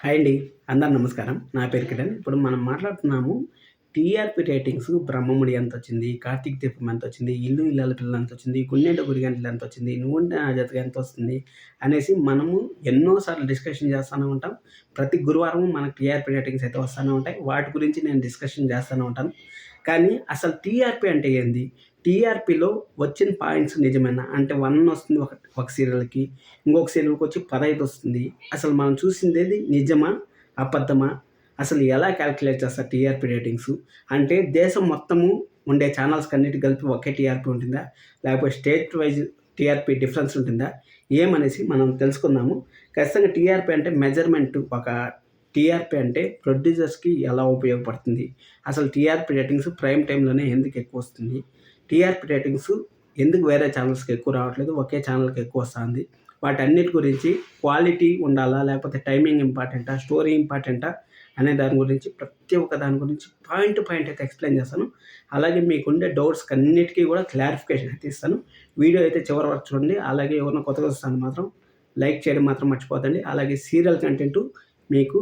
Hi అండి అందరు నమస్కారం. నా పేరు కిరణ్. ఇప్పుడు మనం మాట్లాడుతున్నాము టీఆర్పీ రేటింగ్స్ బ్రహ్మముడి ఎంత వచ్చింది కార్తీక్ దీపం ఎంత వచ్చింది ఇల్లు ఇల్లాల పిల్లలు ఎంత వచ్చింది గుండెంట గురిగంటలు ఎంత వచ్చింది నువ్వుంటే నా జతగా ఎంత వస్తుంది అనేసి మనము ఎన్నోసార్లు డిస్కషన్ చేస్తూనే ఉంటాం. ప్రతి గురువారం మనకు టీఆర్పీ రేటింగ్స్ అయితే వస్తూనే ఉంటాయి. వాటి గురించి నేను డిస్కషన్ చేస్తూనే ఉంటాను. కానీ అసలు టీఆర్పీ అంటే ఏంది? టీఆర్పీలో వచ్చిన పాయింట్స్ నిజమేనా? అంటే వన్ వస్తుంది ఒక ఒక సీరియల్కి ఇంకొక సీరియల్కి వచ్చి పదహైదు వస్తుంది. అసలు మనం చూసింది ఏది నిజమా? అబద్ధమా? అసలు ఎలా క్యాలిక్యులేట్ చేస్తారు టీఆర్పీ రేటింగ్స్? అంటే దేశం మొత్తము ఉండే ఛానల్స్ అన్నిటి కలిపి ఒకే టీఆర్పీ ఉంటుందా? లేకపోతే స్టేట్ వైజ్ టీఆర్పీ డిఫరెన్స్ ఉంటుందా? ఏమనేసి మనం తెలుసుకుందాము. ఖచ్చితంగా టీఆర్పీ అంటే మెజర్మెంట్. ఒక టీఆర్పీ అంటే ప్రొడ్యూసర్స్కి ఎలా ఉపయోగపడుతుంది? అసలు టీఆర్పీ రేటింగ్స్ ప్రైమ్ టైంలోనే ఎందుకు ఎక్కువ వస్తుంది? టీఆర్పీ రేటింగ్స్ ఎందుకు వేరే ఛానల్స్కి ఎక్కువ రావట్లేదు? ఒకే ఛానల్కి ఎక్కువ వస్తుంది. వాటన్నిటి గురించి క్వాలిటీ ఉండాలా? లేకపోతే టైమింగ్ ఇంపార్టెంటా? స్టోరీ ఇంపార్టెంటా? అనే దాని గురించి ప్రతి ఒక్క దాని గురించి పాయింట్ పాయింట్ అయితే ఎక్స్ప్లెయిన్ చేస్తాను. అలాగే మీకుండే డౌట్స్కి అన్నిటికీ కూడా క్లారిఫికేషన్ అయితే ఇస్తాను. వీడియో అయితే చివరి వరకు చూడండి. అలాగే ఎవరైనా కొత్తగా వస్తాను మాత్రం లైక్ చేయడం మాత్రం మర్చిపోతండి అలాగే సీరియల్ కంటెంట్ మీకు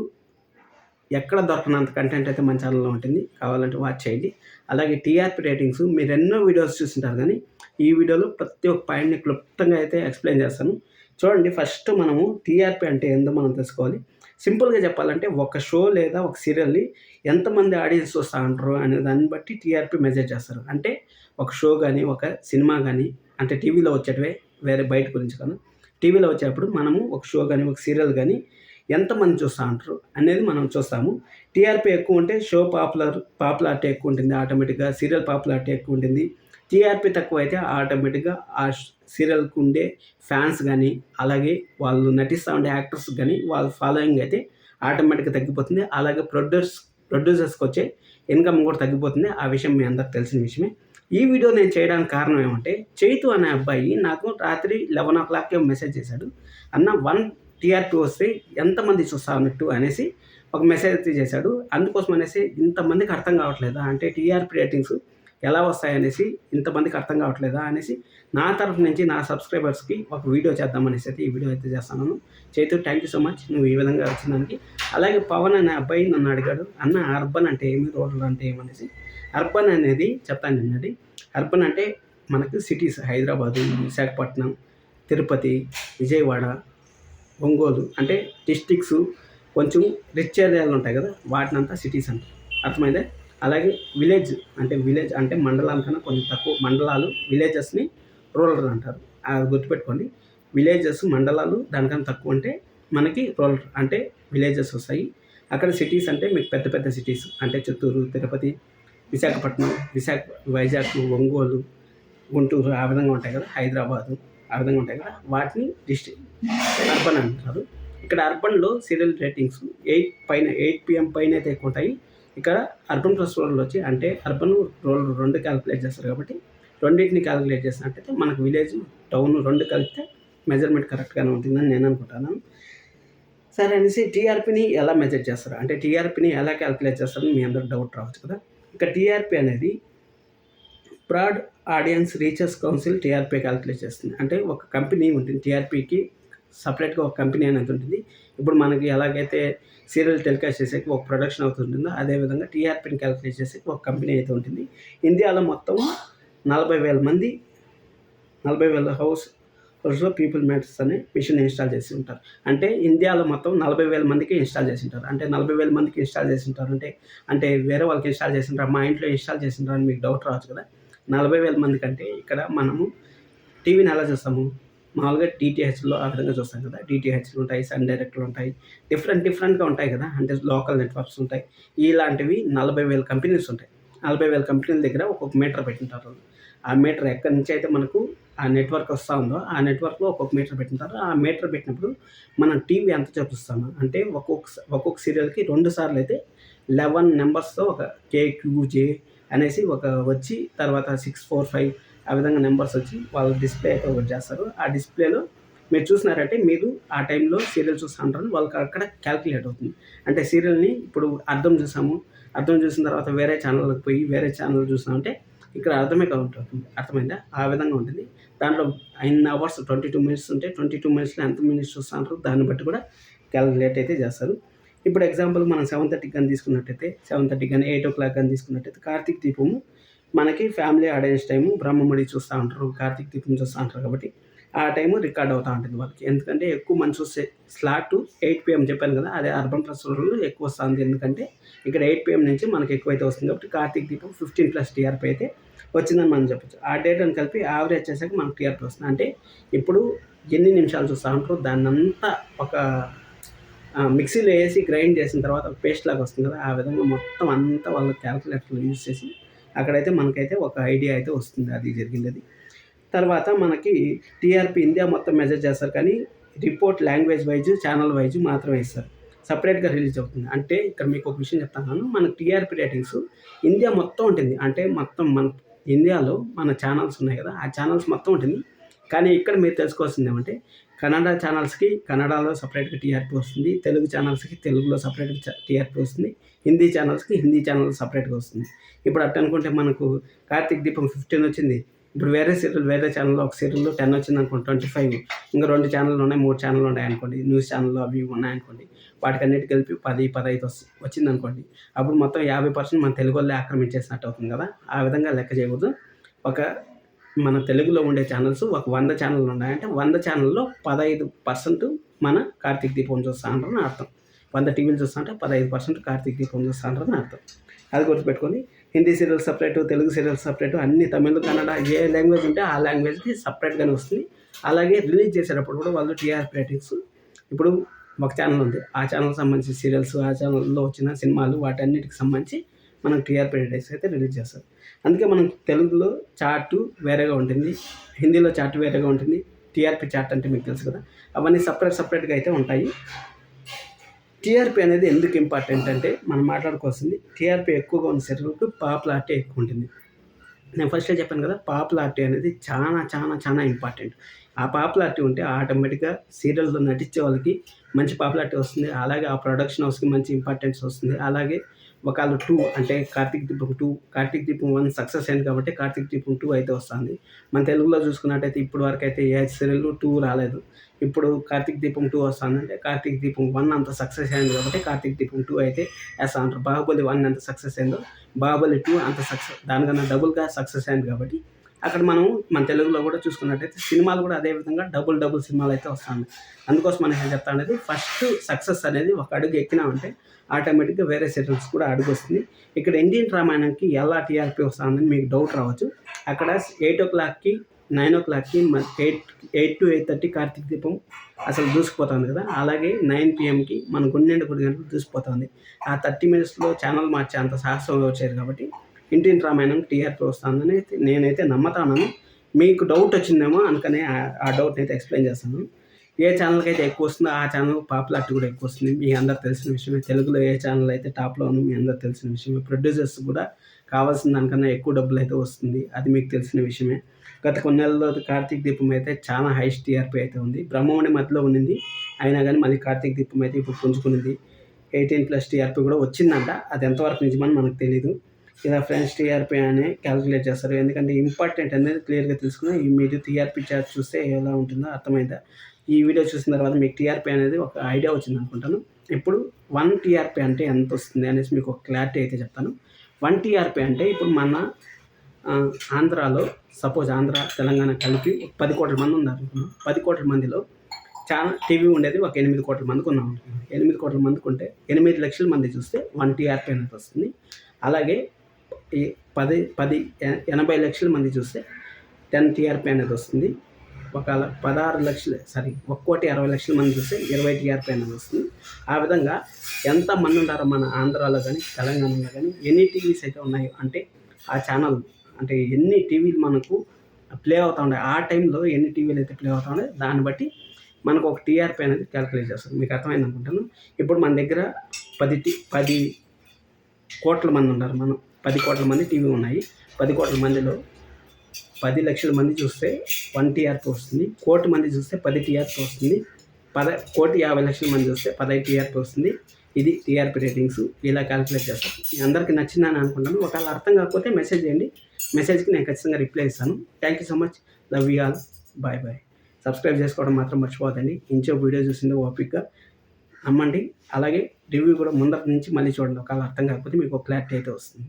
ఎక్కడ దొరకనంత కంటెంట్ అయితే మన ఛానల్లో ఉంటుంది. కావాలంటే వాచ్ చేయండి. అలాగే టీఆర్పీ రేటింగ్స్ మీరు ఎన్నో వీడియోస్ చూస్తుంటారు కానీ ఈ వీడియోలో ప్రతి ఒక్క పాయింట్ని క్లుప్తంగా అయితే ఎక్స్ప్లెయిన్ చేస్తాను. చూడండి ఫస్ట్ మనము టీఆర్పీ అంటే ఏందో మనం తెలుసుకోవాలి. సింపుల్గా చెప్పాలంటే ఒక షో లేదా ఒక సీరియల్ని ఎంతమంది ఆడియన్స్ చూస్తూ ఉంటారు అనే దాన్ని బట్టి టీఆర్పీ మెజర్ చేస్తారు. అంటే ఒక షో కానీ ఒక సినిమా కానీ అంటే టీవీలో వచ్చేటివే వేరే బయట గురించి కాదు. టీవీలో వచ్చేటప్పుడు మనము ఒక షో కానీ ఒక సీరియల్ కానీ ఎంతమంది చూస్తూ ఉంటారు అనేది మనం చూస్తాము. టీఆర్పీ ఎక్కువ ఉంటే షో పాపులర్ పాపులారిటీ ఎక్కువ ఉంటుంది ఆటోమేటిక్గా సీరియల్ పాపులారిటీ ఎక్కువ ఉంటుంది. టీఆర్పీ తక్కువ అయితే ఆటోమేటిక్గా ఆ సీరియల్కి ఉండే ఫ్యాన్స్ కానీ అలాగే వాళ్ళు నటిస్తూ ఉండే యాక్టర్స్ కానీ వాళ్ళ ఫాలోయింగ్ అయితే ఆటోమేటిక్గా తగ్గిపోతుంది. అలాగే ప్రొడ్యూస్ ప్రొడ్యూసర్స్కి వచ్చే ఇన్కమ్ కూడా తగ్గిపోతుంది. ఆ విషయం మీ అందరికి తెలిసిన విషయమే. ఈ వీడియో నేను చేయడానికి కారణం ఏమంటే చైతు అనే అబ్బాయి నాకు రాత్రి లెవెన్ ఓ క్లాక్కి మెసేజ్ చేశాడు. అన్న వన్ టీఆర్పీ వస్తే ఎంతమంది చూస్తా అన్నట్టు అనేసి ఒక మెసేజ్ అయితే చేశాడు. అందుకోసం అనేసి ఇంతమందికి అర్థం కావట్లేదా? అంటే టీఆర్పీ రేటింగ్స్ ఎలా వస్తాయనేసి ఇంతమందికి అర్థం కావట్లేదా అనేసి నా తరఫు నుంచి నా సబ్స్క్రైబర్స్కి ఒక వీడియో చేద్దామనేసి అయితే ఈ వీడియో అయితే చేస్తాను. Chaitu thank you so much నువ్వు ఈ విధంగా వచ్చిందానికి అలాగే పవన్ అనే అబ్బాయి నన్ను అడిగాడు. అన్న అర్బన్ అంటే ఏమి? రోడ్లు అంటే ఏమనేసి అర్బన్ అనేది చెప్తాను నిన్నది అర్బన్ అంటే మనకు సిటీస్ హైదరాబాదు విశాఖపట్నం తిరుపతి విజయవాడ ఒంగోలు. అంటే డిస్టిక్స్ కొంచెం రిచ్ ఏరియాలు ఉంటాయి కదా వాటినంతా సిటీస్ అంటారు అర్థమైందే? అలాగే విలేజ్ అంటే విలేజ్ అంటే మండలానికన్నా కొంచెం తక్కువ మండలాలు విలేజెస్ని రూరల్ అంటారు. అది గుర్తుపెట్టుకోండి. విలేజెస్ మండలాలు దానికన్నా తక్కువ అంటే మనకి రూరల్ అంటే విలేజెస్ వస్తాయి. అక్కడ సిటీస్ అంటే మీకు పెద్ద పెద్ద సిటీస్ అంటే చిత్తూరు తిరుపతి విశాఖపట్నం విశాఖ వైజాగ్ ఒంగోలు గుంటూరు ఆ విధంగా ఉంటాయి కదా హైదరాబాదు. ఆ విధంగా ఉంటాయి కదా? వాటిని డిస్ట్రిక్ట్ అర్బన్ అంటారు. ఇక్కడ అర్బన్లో సీరియల్ రేటింగ్స్ ఎయిట్ పైన ఎయిట్ పిఎం పైన అయితే ఎక్కువ ఉంటాయి. ఇక్కడ అర్బన్ ప్లస్ రూరల్ వచ్చి అంటే అర్బన్ రూరల్ రెండు క్యాలిక్యులేట్ చేస్తారు కాబట్టి రెండింటిని క్యాలిక్యులేట్ చేసినట్టయితే మనకు విలేజ్ టౌన్ రెండు కలిపితే మెజర్మెంట్ కరెక్ట్గానే ఉంటుందని నేను అనుకుంటాను. సరే అనేసి టీఆర్పీని ఎలా మెజర్ చేస్తారు? అంటే టీఆర్పీని ఎలా క్యాలిక్యులేట్ చేస్తారని మీ అందరూ డౌట్ రావచ్చు కదా? ఇక టీఆర్పీ అనేది broad audience research council TRP calculate చేస్తుంది. అంటే ఒక కంపెనీ ఉంటుంది. టీఆర్పీకి సపరేట్గా ఒక కంపెనీ అనేది ఉంటుంది. ఇప్పుడు మనకి ఎలాగైతే సీరియల్ టెలికాస్ట్ చేసేకి ఒక ప్రొడక్షన్ అవుతుంటుందో అదేవిధంగా టీఆర్పీని క్యాలిక్యులేట్ చేసేకి ఒక కంపెనీ అయితే ఉంటుంది. ఇండియాలో మొత్తం నలభై వేల మంది నలభై వేల హౌస్ హౌస్లో పీపుల్ మ్యాటర్స్ అనే మిషన్ ఇన్స్టాల్ చేసి ఉంటారు. అంటే ఇండియాలో మొత్తం నలభై వేల మందికి ఇన్స్టాల్ చేసి ఉంటారు. అంటే నలభై వేల మందికి ఇన్స్టాల్ చేసి ఉంటారు. అంటే అంటే వేరే వాళ్ళకి ఇన్స్టాల్ చేసి ఉంటారు. మా ఇంట్లో ఇన్స్టాల్ చేసి ఉంటారు అని మీకు డౌట్ రావచ్చు కదా. నలభై వేల మంది కంటే ఇక్కడ మనము టీవీని ఎలా చూస్తాము. మామూలుగా డిటిహెచ్లో ఆ విధంగా చూస్తాం కదా. డిటిహెచ్లు ఉంటాయి సన్ డైరెక్ట్లు ఉంటాయి. డిఫరెంట్ డిఫరెంట్గా ఉంటాయి కదా. అంటే లోకల్ నెట్వర్క్స్ ఉంటాయి. ఇలాంటివి నలభై వేల కంపెనీస్ ఉంటాయి. నలభై వేల కంపెనీల దగ్గర ఒక్కొక్క మీటర్ పెట్టింటారు. ఆ మీటర్ ఎక్కడి నుంచి అయితే మనకు ఆ నెట్వర్క్ వస్తూ ఉందో ఆ నెట్వర్క్లో ఒక్కొక్క మీటర్ పెట్టింటారు. ఆ మీటర్ పెట్టినప్పుడు మనం టీవీ ఎంత చూపిస్తాము? అంటే ఒక్కొక్క ఒక్కొక్క సీరియల్కి రెండు సార్లు అయితే లెవెన్ నెంబర్స్తో ఒక కేక్యూజే అనేసి ఒక వచ్చి తర్వాత సిక్స్ ఫోర్ ఫైవ్ ఆ విధంగా నెంబర్స్ వచ్చి వాళ్ళు డిస్ప్లే అయితే ఒకటి చేస్తారు. ఆ డిస్ప్లేలో మీరు చూసినారంటే మీరు ఆ టైంలో సీరియల్ చూస్తుంటారని వాళ్ళకి అక్కడ క్యాల్కులేట్ అవుతుంది. అంటే సీరియల్ని ఇప్పుడు అర్థం చూసాము. అర్థం చూసిన తర్వాత వేరే ఛానల్కి పోయి వేరే ఛానల్ చూసామంటే ఇక్కడ అర్థమే కౌంట్ అవుతుంది అర్థమైందా? ఆ విధంగా ఉంటుంది. దాంట్లో ఎన్ని అవర్స్ ట్వంటీ టూ మినిట్స్ ఉంటే ట్వంటీ టూ మినిట్స్లో ఎంత మినిట్స్ చూస్తుంటారు దాన్ని బట్టి కూడా క్యాలిక్యులేట్ అయితే చేస్తారు. ఇప్పుడు ఎగ్జాంపుల్ మనం సెవెన్ థర్టీకి కానీ తీసుకున్నట్టయితే సెవెన్ థర్టీ కానీ ఎయిట్ ఓ క్లాక్ కానీ తీసుకున్నట్టయితే కార్తీక్ దీపము మనకి ఫ్యామిలీ ఆడియన్స్ టైము బ్రహ్మముడి చూస్తూ ఉంటారు కార్తీక్ దీపం చూస్తూ ఉంటారు కాబట్టి ఆ టైము రికార్డ్ అవుతూ ఉంటుంది వాళ్ళకి. ఎందుకంటే ఎక్కువ మంచి వస్తే స్లాట్ ఎయిట్ పిఎం చెప్పాను కదా అదే అర్బన్ ప్లస్ ఎక్కువ వస్తుంది. ఎందుకంటే ఇక్కడ ఎయిట్ పిఎం నుంచి మనకి ఎక్కువైతే వస్తుంది కాబట్టి కార్తీక్ దీపం ఫిఫ్టీన్ ప్లస్ టీఆర్పీ అయితే వచ్చిందని మనం చెప్పచ్చు. ఆ డేటాను కలిపి యావరేజ్ చేసాక మనకు టీఆర్పీ వస్తుంది. అంటే ఇప్పుడు ఎన్ని నిమిషాలు చూస్తూ ఉంటారో దాన్నంతా ఒక మిక్సీలో వేసి గ్రైండ్ చేసిన తర్వాత పేస్ట్ లాగా వస్తుంది కదా ఆ విధంగా మొత్తం అంతా వాళ్ళ క్యాల్కులేటర్లు యూజ్ చేసి అక్కడైతే మనకైతే ఒక ఐడియా అయితే వస్తుంది అది జరిగింది తర్వాత మనకి టీఆర్పీ ఇండియా మొత్తం మెజర్ చేస్తారు కానీ report language wise channel wise మాత్రమే ఇస్తారు సపరేట్గా రిలీజ్ అవుతుంది. అంటే ఇక్కడ మీకు ఒక విషయం చెప్తాను. మన టీఆర్పీ రేటింగ్స్ ఇండియా మొత్తం ఉంటుంది. అంటే మొత్తం మన ఇండియాలో మన ఛానల్స్ ఉన్నాయి కదా ఆ ఛానల్స్ మొత్తం ఉంటుంది. కానీ ఇక్కడ మీరు తెలుసుకోవాల్సింది ఏమంటే కన్నడ ఛానల్స్కి కన్నడలో సపరేట్గా టీఆర్పీ వస్తుంది తెలుగు ఛానల్స్కి తెలుగులో సపరేట్గా టీఆర్పీ వస్తుంది హిందీ ఛానల్స్కి హిందీ ఛానల్ సపరేట్గా వస్తుంది. ఇప్పుడు అట్ట అనుకుంటే మనకు కార్తీక్ దీపం ఫిఫ్టీన్ వచ్చింది ఇప్పుడు వేరే సీరియల్ వేరే ఛానల్లో ఒక సీరియల్లో టెన్ వచ్చింది అనుకోండి ట్వంటీ ఫైవ్ ఇంకా రెండు ఛానళ్ళు ఉన్నాయి మూడు ఛానళ్ళు ఉన్నాయి అనుకోండి న్యూస్ ఛానల్లో అవి ఉన్నాయనుకోండి వాటికన్నిటి కలిపి పది పదహైదు వచ్చింది అనుకోండి అప్పుడు మొత్తం యాభై పర్సెంట్ మన తెలుగు వాళ్ళే ఆక్రమించేసినట్టు అవుతుంది కదా ఆ విధంగా లెక్క చేయకూడదు. ఒక మన తెలుగులో ఉండే ఛానల్స్ ఒక వంద ఛానళ్ళు ఉన్నాయంటే వంద ఛానల్లో పదహైదు పర్సెంట్ మన కార్తీక్ దీపం చూస్తా అంటారని అర్థం. వంద టీవీలు చూస్తా అంటే పదహైదు పర్సెంట్ కార్తీక్ దీపం చూస్తా అంటారని అర్థం. అది గుర్తుపెట్టుకొని Hindi serial separate Telugu serial separate అన్ని తమిళ కన్నడ ఏ లాంగ్వేజ్ ఉంటే ఆ లాంగ్వేజ్కి సపరేట్గానే వస్తుంది. అలాగే రిలీజ్ చేసేటప్పుడు కూడా వాళ్ళు టీఆర్పీ రేటింగ్స్ ఇప్పుడు ఒక ఛానల్ ఉంది. ఆ ఛానల్కి సంబంధించి సీరియల్స్ ఆ ఛానల్లో వచ్చిన సినిమాలు వాటన్నిటికి సంబంధించి మనం టీఆర్పీ రేటింగ్స్ అయితే రిలీజ్ చేస్తారు అందుకే మనం తెలుగులో చార్టు వేరేగా ఉంటుంది హిందీలో చార్ట్ వేరేగా ఉంటుంది టీఆర్పీ చార్ట్ అంటే మీకు తెలుసు కదా. అవన్నీ సపరేట్ సపరేట్గా అయితే ఉంటాయి. టీఆర్పీ అనేది ఎందుకు ఇంపార్టెంట్ అంటే మనం మాట్లాడుకోవాల్సింది టీఆర్పీ ఎక్కువగా ఉన్న సెటిల్కి పాపులారిటీ ఎక్కువ ఉంటుంది. నేను ఫస్టే చెప్పాను కదా పాపులారిటీ అనేది చాలా చాలా చాలా ఇంపార్టెంట్. ఆ పాపులారిటీ ఉంటే ఆటోమేటిక్గా సీరియల్లో నటించే వాళ్ళకి మంచి పాపులారిటీ వస్తుంది. అలాగే ఆ ప్రొడక్షన్ హౌస్కి మంచి ఇంపార్టెన్స్ వస్తుంది. అలాగే ఒకళ్ళు టూ అంటే కార్తీక్ దీపం టూ. కార్తీక్ దీపం వన్ సక్సెస్ అయింది కాబట్టి కార్తీక్ దీపం టూ అయితే వస్తుంది. మన తెలుగులో చూసుకున్నట్టయితే ఇప్పుడు వరకు అయితే ఏ సీరియల్ టూ రాలేదు. ఇప్పుడు కార్తీక్ దీపం టూ వస్తుంది అంటే కార్తీక్ దీపం వన్ అంత సక్సెస్ అయింది కాబట్టి కార్తీక్ దీపం టూ అయితే వేస్తా అంటారు బాహుబలి వన్ ఎంత సక్సెస్ అయిందో బాహుబలి టూ అంత సక్సెస్ దానికన్నా డబుల్గా సక్సెస్ అయింది కాబట్టి అక్కడ మనం మన తెలుగులో కూడా చూసుకున్నట్టయితే సినిమాలు కూడా అదే విధంగా డబుల్ డబుల్ సినిమాలు అయితే వస్తాయి అందుకోసం మనం ఏం చెప్తా అనేది ఫస్ట్ సక్సెస్ అనేది ఒక అడుగు ఎక్కినామంటే ఆటోమేటిక్గా వేరే సెటిల్స్ కూడా అడుగు వస్తుంది. ఇక్కడ ఇండియన్ రామాయణంకి ఎలా టీఆర్పీ వస్తుందని మీకు డౌట్ రావచ్చు. అక్కడ ఎయిట్ ఓ క్లాక్కి nine o'clock eight eight to eight thirty Karthika Deepam అసలు దూసుకుపోతుంది కదా. అలాగే నైన్ పిఎంకి మన గుండెండు గుడి గంటలు దూసిపోతుంది ఆ థర్టీ మినిట్స్లో ఛానల్ మార్చే అంత సాహసం వచ్చారు కాబట్టి ఇంటిని రామాయణం టీఆర్పీ వస్తుందని నేనైతే నమ్మతాను. మీకు డౌట్ వచ్చిందేమో అందుకనే ఆ డౌట్ అయితే ఎక్స్ప్లెయిన్ చేస్తాను. ఏ ఛానల్కి అయితే ఎక్కువ వస్తుందో ఆ ఛానల్ పాపులారిటీ కూడా ఎక్కువ వస్తుంది. మీ అందరు తెలిసిన విషయమే. తెలుగులో ఏ ఛానల్ అయితే టాప్లో ఉందో మీ అందరు తెలిసిన విషయమే. ప్రొడ్యూసర్స్ కూడా కావాల్సిన దానికన్నా ఎక్కువ డబ్బులు అయితే వస్తుంది. అది మీకు తెలిసిన విషయమే. గత కొన్ని నెలల్లో కార్తీక్ దీపం అయితే చాలా హైస్ట్ టీఆర్పీ అయితే ఉంది. బ్రహ్మవుని మధ్యలో ఉన్నింది. అయినా కానీ మళ్ళీ కార్తీక్ దీపం అయితే ఇప్పుడు పుంజుకునింది. ఎయిటీన్ ప్లస్ టీఆర్పీ కూడా వచ్చిందంట. అది ఎంతవరకు నిజమని మనకు తెలియదు ఇలా ఫ్రెండ్స్ టీఆర్పీ అని క్యాలిక్యులేట్ చేస్తారు. ఎందుకంటే ఇంపార్టెంట్ అనేది క్లియర్గా తెలుసుకుని మీరు టీఆర్పీ చార్ట్ చూస్తే ఎలా ఉంటుందో అర్థమైందా? ఈ వీడియో చూసిన తర్వాత మీకు టీఆర్పీ అనేది ఒక ఐడియా వచ్చింది అనుకుంటాను. ఇప్పుడు వన్ టీఆర్పీ అంటే ఎంత వస్తుంది అనేసి మీకు ఒక క్లారిటీ అయితే చెప్తాను. వన్ టీఆర్పీ అంటే ఇప్పుడు మన ఆంధ్రాలో సపోజ్ ఆంధ్ర తెలంగాణ కలిపి పది కోట్ల మంది ఉన్నారు పది కోట్ల మందిలో చాలా టీవీ ఉండేది ఒక ఎనిమిది కోట్ల మందికి ఉన్నాం ఎనిమిది కోట్ల మందికి ఉంటే ఎనిమిది లక్షల మంది చూస్తే వన్ టీఆర్పీ అనేది వస్తుంది. అలాగే ఈ పది పది ఎనభై లక్షల మంది చూస్తే టెన్ టీఆర్పీ అనేది వస్తుంది. ఒకవేళ పదహారు లక్షలు సారీ ఒక కోటి అరవై లక్షల మంది చూస్తే ఇరవై టీఆర్పీ అనేది వస్తుంది. ఆ విధంగా ఎంత మంది ఉన్నారో మన ఆంధ్రాలో కానీ తెలంగాణలో కానీ ఎన్ని టీవీస్ అయితే ఉన్నాయో అంటే ఆ ఛానల్ అంటే ఎన్ని టీవీలు మనకు ప్లే అవుతూ ఉండే ఆ టైంలో ఎన్ని టీవీలు అయితే ప్లే అవుతా ఉండే దాన్ని బట్టి మనకు ఒక టీఆర్పీ అనేది క్యాలిక్యులేట్ చేస్తుంది. మీకు అర్థమైంది అనుకుంటాను ఇప్పుడు మన దగ్గర పది టీ పది కోట్ల మంది ఉన్నారు మనం. పది కోట్ల మంది టీవీ ఉన్నాయి. పది కోట్ల మందిలో పది లక్షల మంది చూస్తే వన్ టీఆర్పీ వస్తుంది కోటి మంది చూస్తే పది టీఆర్పీ వస్తుంది పద కోటి యాభై లక్షల మంది చూస్తే పదహైదు టీఆర్పీ వస్తుంది ఇది టీఆర్పీ రేటింగ్స్. ఇలా క్యాలిక్యులేట్ చేస్తాను అందరికీ నచ్చిందని అనుకుంటాను ఒకవేళ అర్థం కాకపోతే మెసేజ్ చేయండి. మెసేజ్కి నేను ఖచ్చితంగా రిప్లై ఇస్తాను. Thank you so much love you all bye bye subscribe చేసుకోవడం మాత్రం మర్చిపోదండి ఇంచో వీడియో చూసిందో ఓపిక్గా నమ్మండి. అలాగే రివ్యూ కూడా ముందర నుంచి మళ్ళీ చూడండి. ఒకవేళ అర్థం కాకపోతే మీకు క్లారిటీ అయితే వస్తుంది.